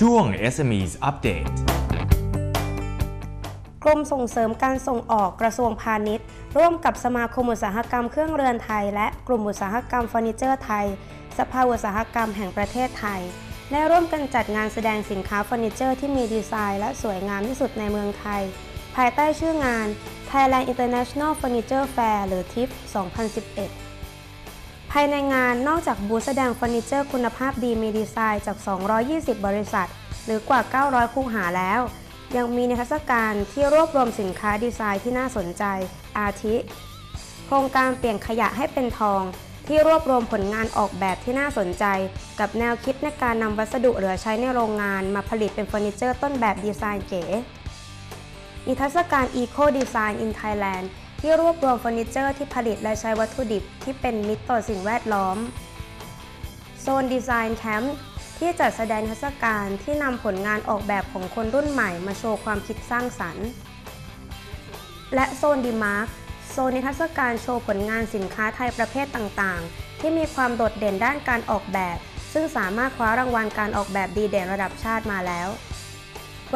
ช่วง SMEs Update กรมส่งเสริมการส่งออกกระทรวงพาณิชย์ ร่วมกับสมาคมอุตสาหกรรมเครื่องเรือนไทย และกลุ่มอุตสาหกรรมเฟอร์นิเจอร์ไทย สภาอุตสาหกรรมแห่งประเทศไทย ได้ร่วมกันจัดงานแสดงสินค้าเฟอร์นิเจอร์ที่มีดีไซน์และสวยงามที่สุดในเมืองไทย ภายใต้ชื่องาน Thailand International Furniture Fair หรือ TIFF 2011 ภายในงานนอกจากบูธแสดงเฟอร์นิเจอร์คุณภาพดีมีดีไซน์จาก 220 บริษัท หรือกว่า 900 คู่หาแล้ว ยังมีนิทรรศการที่รวบรวมสินค้าดีไซน์ที่น่าสนใจ อาทิ โครงการเปลี่ยนขยะให้เป็นทอง ที่รวบรวมผลงานออกแบบที่น่าสนใจ กับแนวคิดในการนำวัสดุเหลือใช้ในโรงงานมาผลิตเป็นเฟอร์นิเจอร์ต้นแบบดีไซน์เก๋นิทรรศการ Eco Design in Thailand ที่รวบรวมเฟอร์นิเจอร์ที่ผลิตและใช้วัตถุดิบที่เป็นมิตรต่อสิ่งแวดล้อม โซนดีไซน์แคมป์ที่จัดแสดงทรรศการที่นำผลงานออกแบบของคนรุ่นใหม่มาโชว์ความคิดสร้างสรรค์ และโซนดีมาร์คโซนนิทรรศการโชว์ผลงานสินค้าไทยประเภทต่างๆ ที่มีความโดดเด่นด้านการออกแบบ ซึ่งสามารถคว้ารางวัลการออกแบบดีเด่นระดับชาติมาแล้ว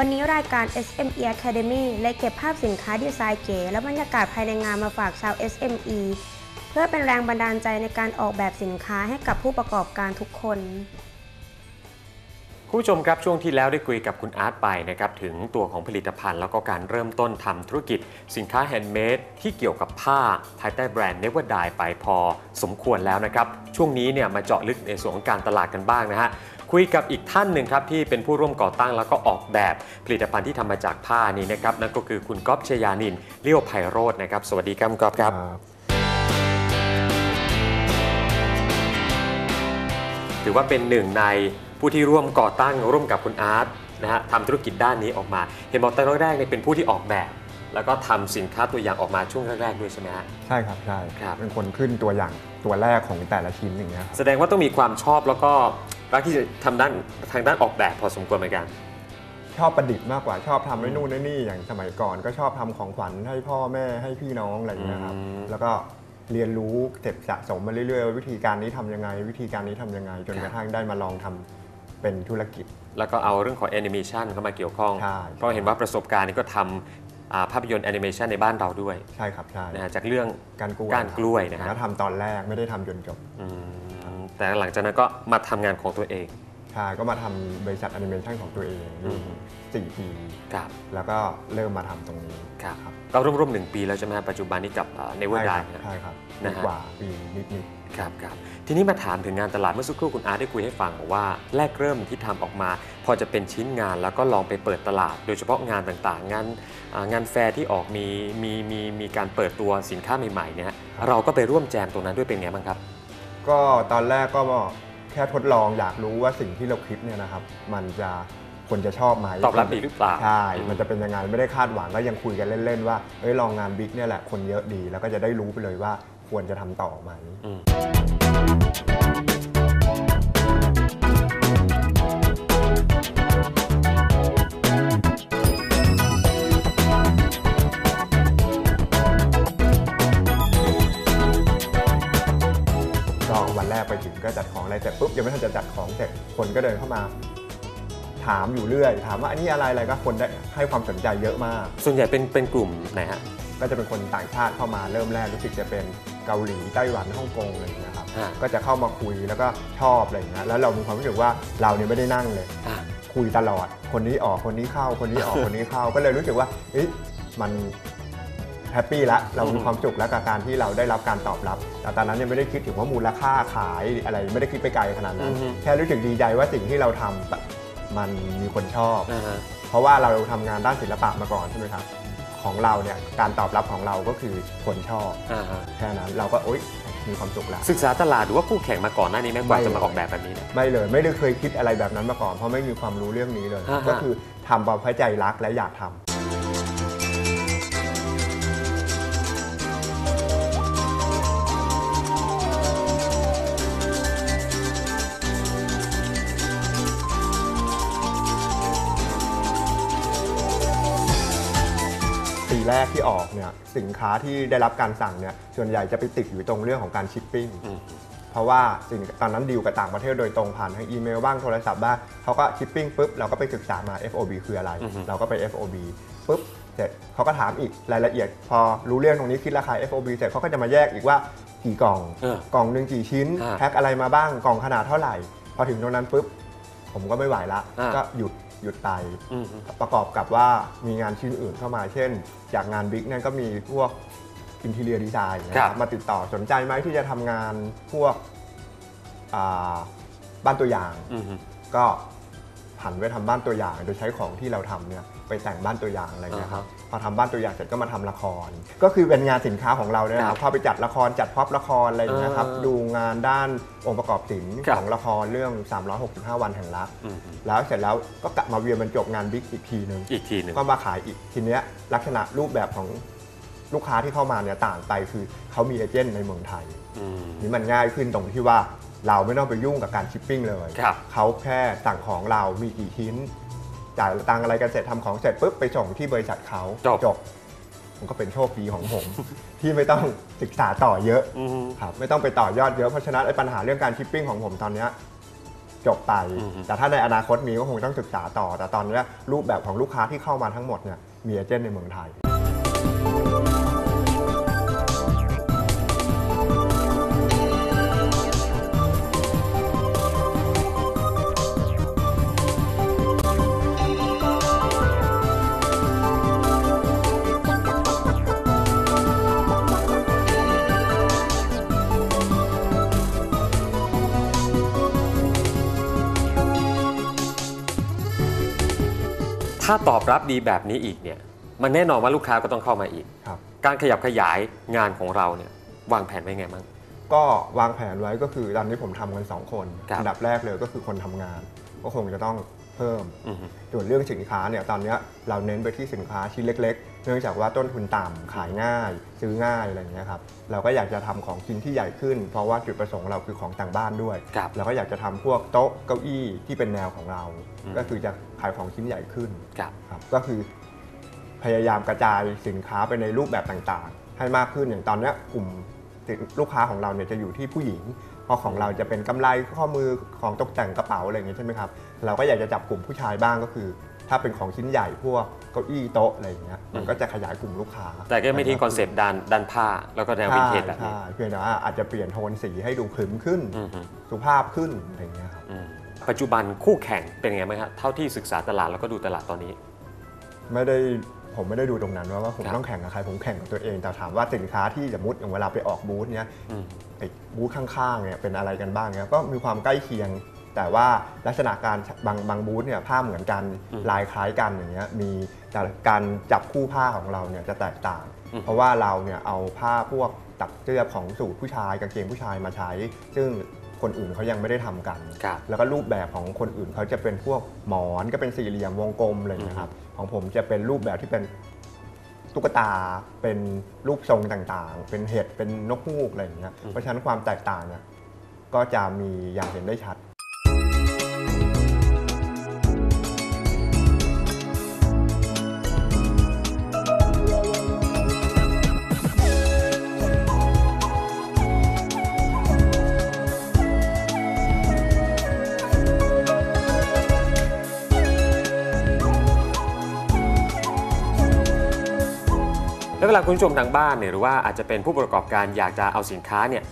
วันนี้รายการ SME Academy เลยเก็บภาพสินค้าดีไซน์เก๋และบรรยากาศภายในงานมาฝากชาว SME เพื่อเป็นแรงบันดาลใจในการออกแบบสินค้าให้กับผู้ประกอบการทุกคนคุณผู้ชมครับช่วงที่แล้วได้คุยกับคุณอาร์ตไปนะครับถึงตัวของผลิตภัณฑ์ แล้วก็การเริ่มต้นทำธุรกิจ สินค้าแฮนด์เมดที่เกี่ยวกับผ้าภายใต้แบรนด์ Never Die ไปพอสมควรแล้วนะครับ ช่วงนี้เนี่ยมาเจาะลึกในส่วนของการตลาดกันบ้างนะฮะ คุยกับอีกท่านหนึ่งครับที่เป็นผู้ร่วมก่อตั้งแล้วก็ออกแบบผลิตภัณฑ์ที่ทำมาจากผ้านี้นะครับนั่นก็คือคุณก๊อฟชยานินเลี้ยวไพโรจน์นะครับสวัสดีครับคุณก๊อฟครับถือว่าเป็นหนึ่งในผู้ที่ร่วมก่อตั้งร่วมกับคุณอาร์ตนะฮะทำธุรกิจด้านนี้ออกมา เห็นบอกตอนแรกๆเนี่ยเป็นผู้ที่ออกแบบ แล้วก็ทำสินค้าตัวอย่างออกมาช่วงแรกๆด้วยใช่ไหมฮะใช่ครับใช่ครับเป็นคนขึ้นตัวอย่างตัวแรกของแต่ละชิ้นอย่างเงี้ยครับแสดงว่าต้องมีความชอบแล้วก็ รักที่จะทำด้านทางด้านออกแบบพอสมควรเหมือนกัน ชอบประดิษฐ์มากกว่าชอบทำไอ้นู่นไอ้นี่อย่างสมัยก่อน ก็ชอบทำของขวัญให้พ่อแม่ให้พี่น้องอะไรอย่างเงี้ยครับอืม แล้วก็เรียนรู้เก็บสะสมมาเรื่อยๆว่าวิธีการนี้ทำยังไง วิธีการนี้ทำยังไง จนครับกระทั่งได้มาลองทำเป็นธุรกิจ แล้วก็เอาเรื่องของแอนิเมชันเข้ามาเกี่ยวข้อง ใช่ เพราะเห็นว่าประสบการณ์นี้ก็ทำอ่าภาพยนตร์แอนิเมชันในบ้านเราด้วยใช่ครับใช่นะฮะจากเรื่อง การกล้วยก้านกล้วยนะฮะ แล้วทำตอนแรกไม่ได้ทำจนจบ อืม แต่หลังจากนั้นก็มาทำงานของตัวเองใช่ก็มาทำบริษัทแอนิเมชันของตัวเองอยู่อืม สี่ปี ครับ แล้วก็เริ่มมาทำตรงนี้ครับ ครับก็ร่วมๆหนึ่งปีแล้วใช่ไหมฮะปัจจุบันนี้กับเนเวอร์ไดใช่ครับนะปีฮะ กว่าปีนิดๆครับครับทีนี้มาถามถึงงานตลาดเมื่อสักครู่คุณอาร์ตได้คุยให้ฟังบอกว่าแรกเริ่มที่ทำออกมา พอจะเป็นชิ้นงานแล้วก็ลองไปเปิดตลาด โดยเฉพาะงานต่างๆ งานอ่างานแฟร์ที่ออกมีมีมีมีการเปิดตัวสินค้าใหม่ๆเนี่ยเราก็ไปร่วมแจมตรงนั้นด้วยเป็นไงบ้างครับ ก็ตอนแรกก็แค่ทดลองอยากรู้ว่าสิ่งที่เราคิดเนี่ยนะครับ มันจะคนจะชอบไหมตอบรับดีหรือเปล่า ใช่อืมมันจะเป็นยังไงไม่ได้คาดหวังก็ยังคุยกันเล่น ๆ ว่าเอ้ยลองงานบิ๊กเนี่ยแหละคนเยอะดี แล้วก็จะได้รู้ไปเลยว่าควรจะทำต่อไหม คนก็เดินเข้ามา ถามอยู่เรื่อย ถามว่าอันนี้อะไรอะไรก็คนได้ให้ความสนใจเยอะมาก ส่วนใหญ่เป็นเป็นกลุ่มไหนฮะ ก็จะเป็นคนต่างชาติเข้ามาเริ่มแรกรู้สึกจะเป็นเกาหลีไต้หวันฮ่องกงอะไรอย่างเงี้ยครับอ่า ก็จะเข้ามาคุยแล้วก็ชอบอะไรอย่างเงี้ยแล้วเรามีความรู้สึกว่าเราเนี่ยไม่ได้นั่งเลย อะ คุยตลอด คนนี้ออก คนนี้เข้า คนนี้ออก คนนี้เข้า ก็เลยรู้สึกว่าเอ๊ะมันแฮปปี้ละเรามีความสุขแล้วกับการที่เราได้รับการตอบรับ แต่ตอนนั้นยังไม่ได้คิดถึงว่ามูลค่าขายอะไรไม่ได้คิดไปไกลขนาดนั้นอือฮึแค่รู้สึกดีใจว่าสิ่งที่เราทำแบบมันมีคนชอบอ่าฮะเพราะว่าเราทำงานด้านศิลปะมาก่อนใช่ไหมครับของเราเนี่ยการตอบรับของเราก็คือคนชอบอ่าฮะแค่นั้นเราก็โอ๊ยมีความสุขแล้วศึกษาตลาดหรือว่าคู่แข่งมาก่อนหน้านี้ไหมกว่าไม่จะมาออกแบบแบบนี้เนี่ยไม่เลยไม่ได้เคยคิดอะไรแบบนั้นมาก่อนเพราะไม่มีความรู้เรื่องนี้เลยอ่าฮะก็คือทำเพราะใจรักและอยากทำ แรกที่ออกเนี่ยสินค้าที่ได้รับการสั่งเนี่ยส่วนใหญ่จะไปติดอยู่ตรงเรื่องของการชิปปิ้งอืมพราะว่าสิ่งตอนนั้นดีลกับต่างประเทศโดยตรงผ่านทางอีเมลบ้างโทรศัพท์บ้างเขาก็ชิปปิ้งปุ๊บเราก็ไปศึกษามา FOB คืออะไรอือฮึเราก็ไป FOB ปุ๊บเสร็จเขาก็ถามอีกรายละเอียด พอรู้เรื่องตรงนี้คิดราคา FOB เสร็จเขาก็จะมาแยกอีกว่ากี่กล่องเออกล่องหนึ่งกี่ชิ้นอ่าแพ็คอะไรมาบ้างกล่องขนาดเท่าไหร่ พอถึงตรงนั้นปุ๊บผมก็ไม่ไหวละอ่าก็หยุด หยุดไปอืม ประกอบกับว่ามีงานชิ้นอื่นเข้ามา เช่น จากงานบิ๊กนั่นก็มีพวกอินทีเรียดีไซน์นะคครัรับบมาติดต่อสนใจไหมที่จะทำงานพวกอ่าบ้านตัวอย่าง อืมก็ หันไปทำบ้านตัวอย่าง โดยใช้ของที่เราทำเนี่ยไปแต่งบ้านตัวอย่างอะไรเงี้ยครับพอทำบ้านตัวอย่างเสร็จก็มาทำละคร ก็คือเป็นงานสินค้าของเราเนี่ยนะครับเข้าไปจัดละครจัดพร็อพละครอะไรอย่างเงี้ยครับเออดูงานด้านองค์ประกอบศิลป์ครับของละครเรื่อง 365 วันแห่งรักอืมแล้วเสร็จแล้วก็กลับมาเวียนบรรจบงานบิ๊กอีกทีหนึ่งอีกทีหนึ่งก็มาขายอีกทีเนี้ยลักษณะรูปแบบของลูกค้าที่เข้ามาเนี่ยต่างไปคือเขามีเอเจนต์ในเมืองไทยอืมนี่มันง่ายขึ้นตรงที่ว่า เราไม่ต้องไปยุ่งกับการชิปปิ้งเลย ครับ เขาแค่สั่งของเรามีกี่ชิ้นจ่ายตังค์อะไรกันเสร็จทำของเสร็จปุ๊บไปส่งที่บริษัทเขาจบจบมันก็เป็นโชคดีของผม ที่ไม่ต้องศึกษาต่อเยอะอืมครับไม่ต้องไปต่อยอดเยอะเพราะฉะนั้นไอ้ปัญหาเรื่องการชิปปิ้งของผมตอนเนี้ยจบไป อืมแต่ถ้าในอนาคตมีก็คงต้องศึกษาต่อ แต่ตอนเนี้ยรูปแบบของลูกค้าที่เข้ามาทั้งหมดเนี่ยมีเอเจนต์ในเมืองไทย ถ้าตอบรับดีแบบนี้อีกเนี่ยมันแน่นอนว่าลูกค้าก็ต้องเข้ามาอีก ครับการขยับขยายงานของเราเนี่ยวางแผนไว้ไงบ้าง ก็วางแผนไว้ก็คือตอนนี้ผมทำกันสองคนครับ อัดับแรกเลยก็คือคนทำงาน ก็คงจะต้องเพิ่ม อืมส่วนเรื่องสินค้าเนี่ยตอนเนี้ยเราเน้นไปที่สินค้าชิ้นเล็กๆเนื่องจากว่าต้นทุนต่ำขายง่าย ซื้อง่ายอะไรอย่างเงี้ยครับเราก็อยากจะทำของชิ้นที่ใหญ่ขึ้น เพราะว่าจุดประสงค์เราคือของต่างบ้านด้วยครับเราก็อยากจะทำพวกโต๊ะเก้าอี้ที่เป็นแนวของเราอืมก็คือจะขายของชิ้นใหญ่ขึ้นครับครับก็คือ พยายามกระจายสินค้าไปในรูปแบบต่างๆ ให้มากขึ้นอย่างตอนเนี้ยกลุ่มลูกค้าของเราเนี่ยจะอยู่ที่ผู้หญิงเพราะของเราจะเป็นกำไรข้อมือของตกแต่งกระเป๋าอะไรอย่างเงี้ยใช่ไหมครับ เราก็อยากจะจับกลุ่มผู้ชายบ้างก็คือ ถ้าเป็นของชิ้นใหญ่พวกเก้าอี้โต๊ะอะไรอย่างเงี้ยมันก็จะขยายกลุ่มลูกค้าแต่ก็ไม่ทิ้งคอนเซปต์ด้านด้านผ้า แล้วก็แนววินเทจแบบนี้ใช่เพียงแต่ว่าอาจจะเปลี่ยนโทนสีให้ดูขรึมขึ้นอืมสุภาพขึ้นอะไรอย่างเงี้ยครับอืมปัจจุบันคู่แข่งเป็นไงบ้างครับเท่าที่ศึกษาตลาดแล้วก็ดูตลาดตอนนี้ ไม่ได้ผมไม่ได้ดูตรงนั้นว่าว่าผมครับต้องแข่งกับใครผมแข่งกับตัวเองแต่ถามว่าสินค้าที่สมมติอย่างเวลาไปออกบูธเนี้ยอืมไอ้บูธข้างๆเนี่ยเป็นอะไรกันบ้างเนี่ยก็มีความใกล้เคียง แต่ว่าลักษณะการบางบางบูธเนี่ยผ้าเหมือนกันอืมลายคล้ายกันอย่างเงี้ยมีแต่การจับคู่ผ้าของเราเนี่ยจะแตกต่างอืมเพราะว่าเราเนี่ยเอาผ้าพวกตัดเสื้อของสูทผู้ชายกางเกงผู้ชายมาใช้ ซึ่งคนอื่นเขายังไม่ได้ทำกันครับแล้วก็รูปแบบของคนอื่นเขาจะเป็นพวกหมอนก็เป็นสี่เหลี่ยมวงกลมอะไรอย่างเงี้ยครับ ของผมจะเป็นรูปแบบที่เป็นตุ๊กตาเป็นรูปทรงต่างๆ เป็นเห็ดเป็นนกฮูกอะไรอย่างเงี้ยเพราะฉะนั้นความแตกต่างเนี่ยก็จะมีอย่างเห็นได้ชัด เวลาคุณผู้ชมทางบ้านเนี่ยหรือว่าอาจจะเป็นผู้ประกอบการอยากจะเอาสินค้าเนี่ย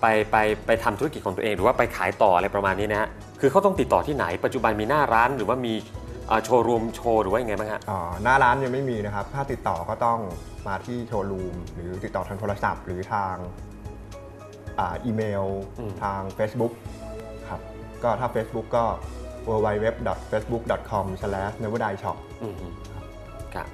ไปไปไปทำธุรกิจของตัวเอง หรือว่าไปขายต่ออะไรประมาณนี้นะฮะคือเขาต้องติดต่อที่ไหน ปัจจุบันมีหน้าร้านหรือว่ามีเอ่อโชว์รูมโชว์หรือว่ายังไงบ้างฮะอ่าหน้าร้านยังไม่มีนะครับ ถ้าติดต่อก็ต้องมาที่โชว์รูมหรือติดต่อทางโทรศัพท์ หรือทางอาอีเมลอืมทาง Facebook ครับก็ถ้า Facebook ก็ www.facebook.com/neverdie-shop อืมครับ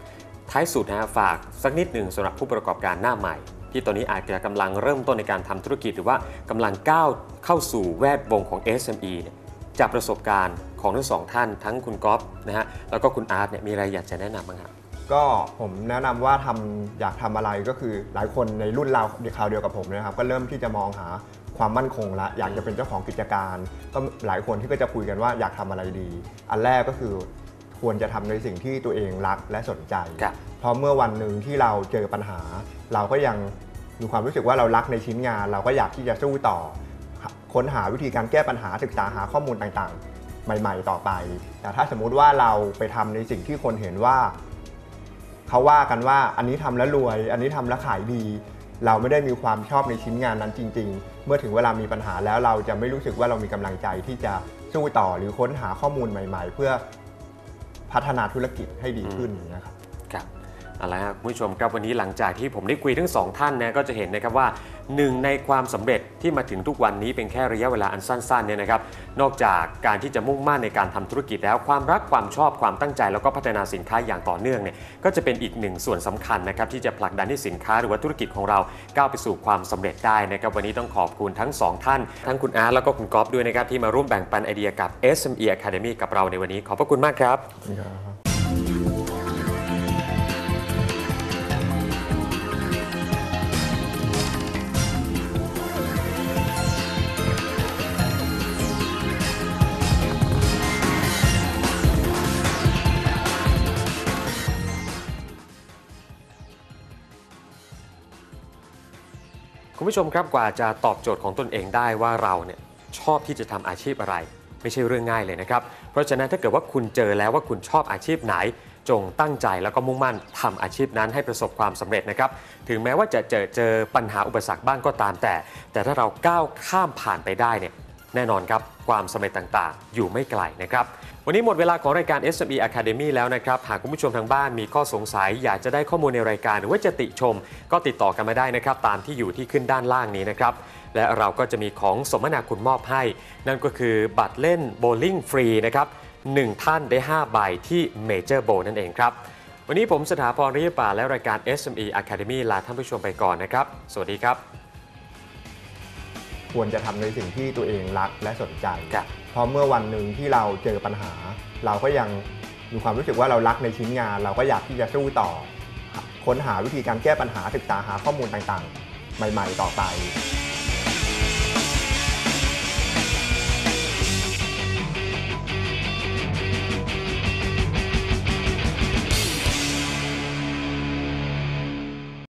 ท้ายสุดนะฮะฝากสักนิดหนึ่งสำหรับผู้ประกอบการหน้าใหม่ ที่ตอนนี้อาจจะกำลังเริ่มต้นในการทำธุรกิจหรือว่ากำลังก้าวเข้าสู่แวดวงของ SME เนี่ยจากประสบการณ์ของทั้งสองท่านทั้งคุณก๊อฟนะฮะแล้วก็คุณอาร์ตเนี่ยมีอะไรอยากจะแนะนำบ้างครับก็ผมแนะนำว่าทำอยากทำอะไรก็คือหลายคนในรุ่นเราคราวเดียวกับผมนะครับ ก็เริ่มที่จะมองหาความมั่นคงละอยากจะเป็นเจ้าของกิจการ ก็หลายคนที่ก็จะคุยกันว่าอยากทำอะไรดี อันแรกก็คือ ควรจะทำในสิ่งที่ตัวเองรักและสนใจครับเพราะเมื่อวันหนึ่งที่เราเจอปัญหา เราก็ยังมีความรู้สึกว่าเรารักในชิ้นงาน เราก็อยากที่จะสู้ต่อ ค้นหาวิธีการแก้ปัญหาศึกษาหาข้อมูลต่างๆ ใหม่ ๆ ต่อไป แต่ถ้าสมมุติว่าเราไปทำในสิ่งที่คนเห็นว่า เขาว่ากันว่าอันนี้ทำแล้วรวย อันนี้ทำแล้วขายดี เราไม่ได้มีความชอบในชิ้นงานนั้นจริง ๆ เมื่อถึงเวลามีปัญหาแล้วเราจะไม่รู้สึกว่าเรามีกำลังใจที่จะสู้ต่อหรือค้นหาข้อมูลใหม่ ๆ เพื่อ พัฒนาธุรกิจให้ดีขึ้นนะครับ ครับเอาละครับคุณผู้ชมครับวันนี้หลังจากที่ผมได้คุยทั้งสองท่านนะก็จะเห็นนะครับว่า หนึ่งในความสำเร็จที่มาถึงทุกวันนี้เป็นแค่ระยะเวลาอันสั้นๆเนี่ยนะครับ นอกจากการที่จะมุ่งมั่นในการทำธุรกิจแล้วความรักความชอบความตั้งใจ แล้วก็พัฒนาสินค้าอย่างต่อเนื่องเนี่ยก็จะเป็นอีกหนึ่งส่วนสำคัญนะครับที่จะผลักดันให้สินค้าหรือว่าธุรกิจของเราก้าวไปสู่ความสำเร็จได้นะครับวันนี้ต้องขอบคุณทั้งสองท่าน ทั้งคุณอาร์ตแล้วก็คุณก๊อฟด้วยนะครับที่มาร่วมแบ่งปันไอเดียกับ SME Academy กับเราในวันนี้ขอบพระคุณมากครับ ผู้ชมครับกว่าจะตอบโจทย์ของตนเองได้ว่าเราเนี่ยชอบที่จะทำอาชีพอะไร ไม่ใช่เรื่องง่ายเลยนะครับ เพราะฉะนั้นถ้าเกิดว่าคุณเจอแล้วว่าคุณชอบอาชีพไหน จงตั้งใจแล้วก็มุ่งมั่นทำอาชีพนั้นให้ประสบความสำเร็จนะครับ ถึงแม้ว่าจะเจอเจอปัญหาอุปสรรคบ้างก็ตามแต่ แต่ถ้าเราก้าวข้ามผ่านไปได้เนี่ย แน่นอนครับความสำเร็จต่างๆ อยู่ไม่ไกลนะครับ วันนี้หมดเวลาของรายการ SME Academy แล้วนะครับ หากคุณผู้ชมทางบ้านมีข้อสงสัย อยากจะได้ข้อมูลในรายการหรือว่าจะติชม ก็ติดต่อกันมาได้นะครับ ตามที่อยู่ที่ขึ้นด้านล่างนี้นะครับ และเราก็จะมีของสมนาคุณมอบให้ นั่นก็คือบัตรเล่นโบว์ลิ่งฟรีนะครับหนึ่งท่านได้5ใบที่เมเจอร์โบนั่นเองครับวันนี้ผมสถาพรริยป่าและรายการ SME Academy ลาท่านผู้ชมไปก่อนนะครับ สวัสดีครับ ควรจะทำในสิ่งที่ตัวเองรักและสนใจครับเพราะเมื่อวันหนึ่งที่เราเจอปัญหา เราก็ยังมีความรู้สึกว่าเรารักในชิ้นงาน เราก็อยากที่จะสู้ต่อ ค้นหาวิธีการแก้ปัญหาศึกษาหาข้อมูลต่างๆ ใหม่ ๆ ต่อไป